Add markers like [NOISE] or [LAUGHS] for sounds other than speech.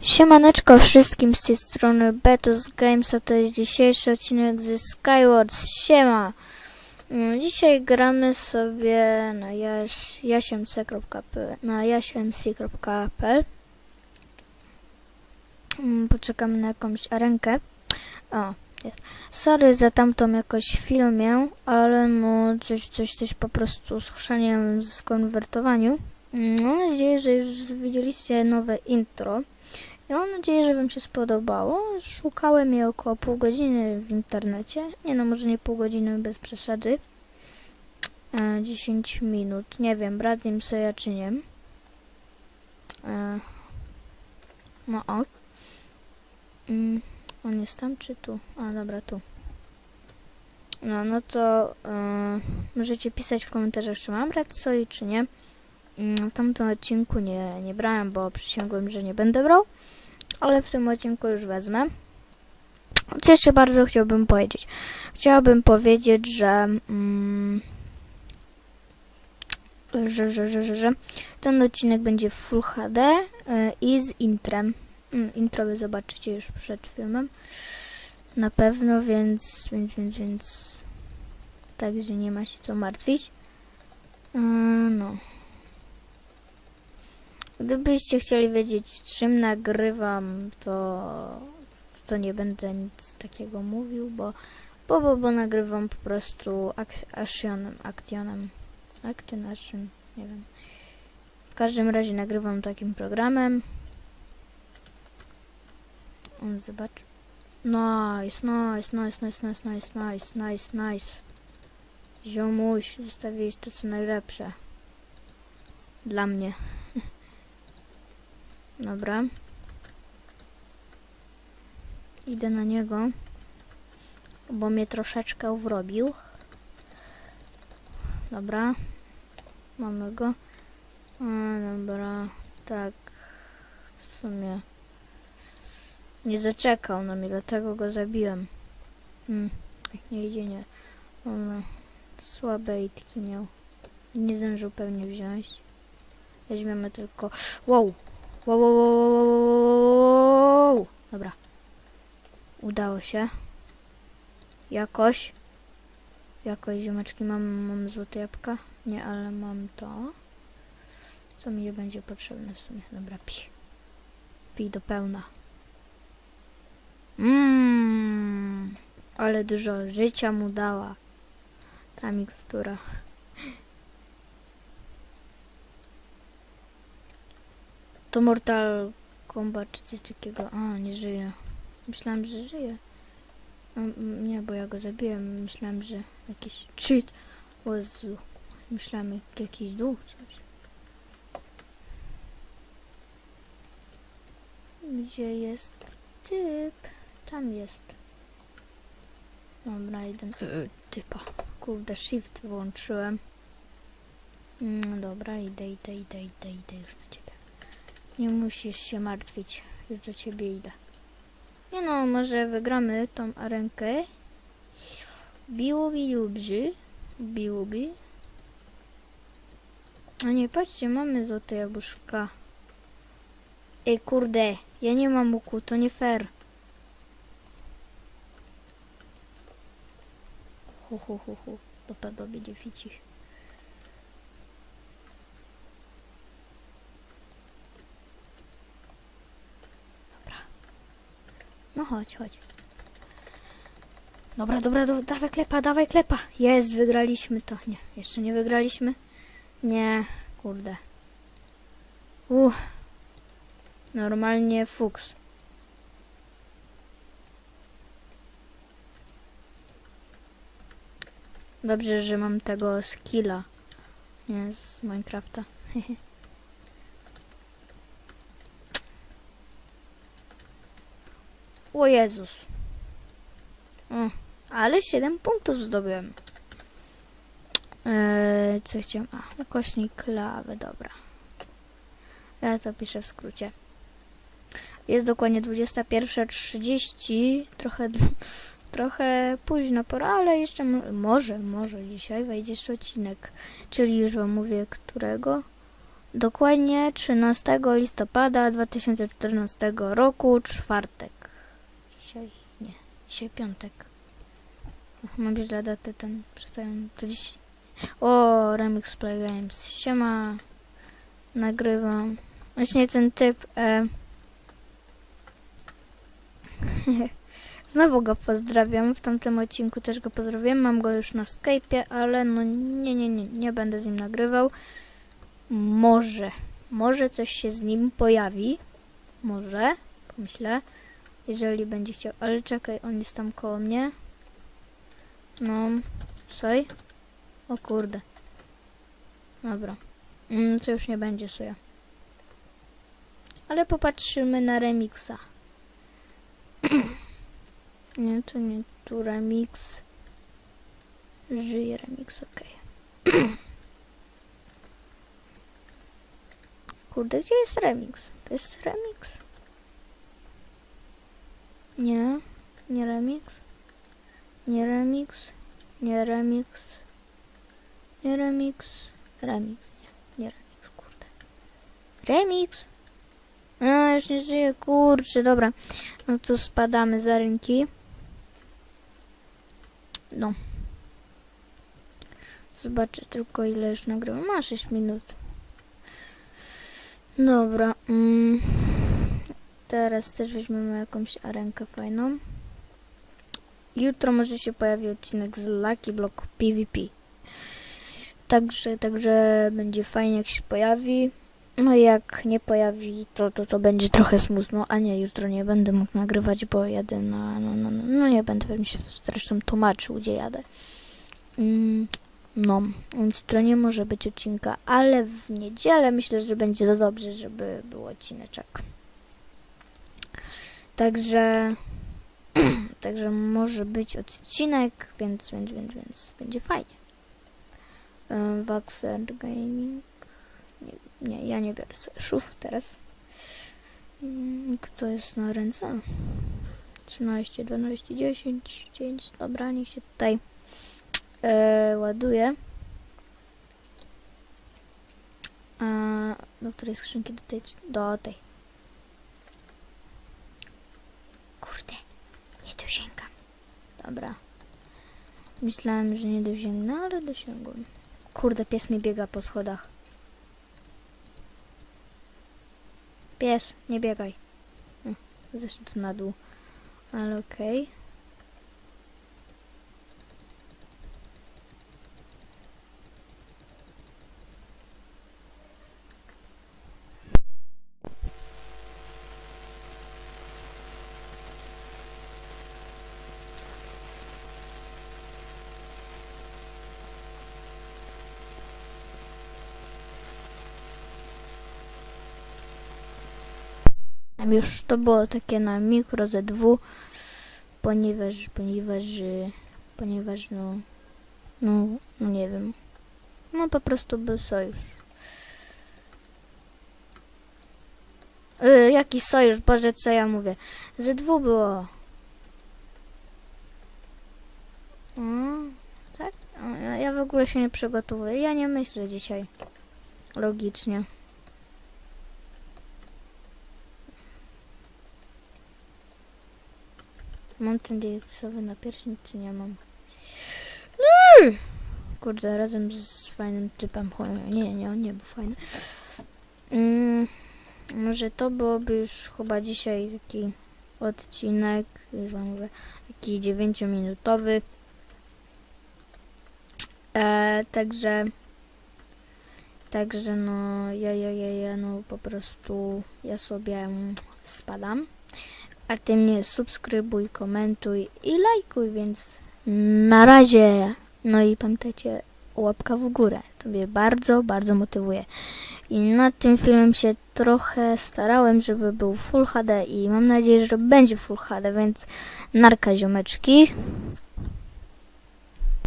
Siemaneczko wszystkim z tej strony Betus Games, a to jest dzisiejszy odcinek ze Skyward. Siema! Mm, Dzisiaj gramy sobie na jaś, jasiemc.pl na jasiemc.pl Mm, Poczekamy na jakąś arenkę. O, jest. Sorry za tamtą jakoś filmię, ale no coś, coś, coś po prostu z chrzaniem z konwertowaniu. Mm, Mam nadzieję, że już widzieliście nowe intro. Ja mam nadzieję, że Wam się spodobało. Szukałem je około pół godziny w internecie. Nie no, może nie pół godziny bez przesady. E, 10 minut. Nie wiem, brać im sobie czy nie. E, no o. Mm, on jest tam czy tu? A dobra, tu. No, no to e, możecie pisać w komentarzach, czy mam brać sobie, czy nie. Mm, W tamtym odcinku nie, nie brałem, bo przysiągłem, że nie będę brał ale w tym odcinku już wezmę. Co jeszcze bardzo chciałbym powiedzieć? Chciałabym powiedzieć, że, mm, że, że, że, że, że ten odcinek będzie w Full HD y, i z intrem. Mm, intro wy zobaczycie już przed filmem. Na pewno, więc, więc, więc, więc także nie ma się co martwić. Y, no. Gdybyście chcieli wiedzieć, czym nagrywam, to, to nie będę nic takiego mówił, bo, bo, bo, bo nagrywam po prostu ak- actionem, actionem, action, action, nie wiem. W każdym razie nagrywam takim programem. On zobacz. Nice, nice, nice, nice, nice, nice, nice, nice, nice. Ziomuś, zostawiłeś to co najlepsze. Dla mnie. [LAUGHS] Dobra. Idę na niego, bo mnie troszeczkę wrobił. Dobra. Mamy go. A, dobra. Tak. W sumie nie zaczekał na mnie, dlatego go zabiłem. Hmm. Nie idzie, nie. Dobra. Słabe itki miał. Nie zdążył pewnie wziąć. Weźmiemy tylko... Wow! Wow, wow, wow, wow, wow, wow. Dobra. Udało się. Jakoś. Jakoś, ziomeczki, mam, mam złote jabłka. Nie, ale mam to. Co mi będzie potrzebne w sumie. Dobra, pij. Pij do pełna. Mmm. Ale dużo życia mu dała. Ta mikstura. To Mortal Kombat czy coś takiego. A, nie żyje. Myślałem, że żyje. M, nie, bo ja go zabiłem. Myślałem, że jakiś cheat. O Jezu. Myślałem, jak jakiś duch, coś. Gdzie jest typ? Tam jest. Dobra, jeden. E, typa. Kurde, shift włączyłem. Mm, dobra, idę, idę, idę, idę, idę już na ciebie. Nie musisz się martwić, już do ciebie idę. Nie no, może wygramy tą arenkę. Biłoby dobrze. Biłoby. A nie, patrzcie, mamy złote jabłuszka. Ej, kurde, ja nie mam łuku, to nie fair. Hu, hu, hu, hu. To pewno będzie fici. No chodź, chodź. Dobra, dobra, do, dawaj klepa, dawaj klepa. Jest, wygraliśmy to. Nie, jeszcze nie wygraliśmy. Nie, kurde. Uff. Normalnie fuks. Dobrze, że mam tego skilla. Nie, z Minecrafta. [LAUGHS] O Jezus. O, ale 7 punktów zdobyłem. Eee, co chciałem? A, ukośnik klawy, dobra. Ja to piszę w skrócie. Jest dokładnie 21.30. Trochę, trochę późno pora, ale jeszcze mo- może, może dzisiaj wejdzie jeszcze odcinek, czyli już wam mówię którego. Dokładnie 13 listopada 2014 roku, czwartek. Dzisiaj nie, dzisiaj piątek. Mam źle datę ten, przestaję, to dziś. O, Remix Play Games, siema, nagrywam. Właśnie ten typ, e... [LAUGHS] Znowu go pozdrawiam, w tamtym odcinku też go pozdrawiam, mam go już na Skype'ie, ale no nie, nie, nie, nie będę z nim nagrywał. Może, może coś się z nim pojawi, może, pomyślę, jeżeli będzie chciał, ale czekaj, on jest tam koło mnie. No, soj? O kurde. Dobra. Mm, to już nie będzie soja. Ale popatrzymy na remiksa. Nie, to nie tu remix. Żyje remix, okej. [CLEARS THROAT] Kurde, gdzie jest remix? To jest remix? Nie, nie remix. Nie remix. Nie remix. Nie remix. Remix, nie. Nie remix, kurde. Remix? A, już nie żyje, kurczę, dobra. No to spadamy za rynki. No. Zobaczę tylko ile już nagrywam. Ma 6 minut. Dobra. Mm. Teraz też weźmiemy jakąś arenkę fajną. Jutro może się pojawi odcinek z Lucky Block PvP. Także, także będzie fajnie jak się pojawi. No jak nie pojawi, to, to, to będzie trochę smutno, a nie, jutro nie będę mógł nagrywać, bo jadę na, no, no, no, no nie będę mi się zresztą tłumaczył, gdzie jadę. Mm, no, więc nie może być odcinka, ale w niedzielę myślę, że będzie to dobrze, żeby był odcineczek. Także, [CLEARS THROAT] także może być odcinek, więc, więc, więc, więc będzie fajnie. Waxer Gaming. Nie, nie, ja nie biorę sobie szów teraz. Mm, Kto jest na ręce? 13, 12, 10, 9. Dobra, niech się tutaj e, ładuje. A, do której skrzynki? Do tej. Do tej. Kurde, nie dosięgam. Dobra. Myślałem, że nie dosięgnę, ale dosięgłem. Kurde, pies mi biega po schodach. Pies, nie biegaj. Hm, Zeszedł na dół. Ale okej. Tam już to było takie na mikro Z2, ponieważ, ponieważ, ponieważ no, no, no nie wiem. No po prostu był sojusz. Yy, jaki sojusz? Boże, co ja mówię? Z2 było. Mm, tak? Ja w ogóle się nie przygotowuję. Ja nie myślę dzisiaj. Logicznie. Mam ten dieksowy napierśnik, czy nie mam? Kurde, razem z fajnym typem. Nie, nie, on nie był fajny. Mm, może to byłoby już chyba dzisiaj taki odcinek, już mówię, taki 9-minutowy. E, także, także no, ja, ja, ja, ja, no po prostu ja sobie mm, spadam. A ty mnie subskrybuj, komentuj i lajkuj, więc na razie. No i pamiętajcie, łapka w górę. To mnie bardzo, bardzo motywuje. I nad tym filmem się trochę starałem, żeby był Full HD i mam nadzieję, że będzie Full HD, więc narka ziomeczki.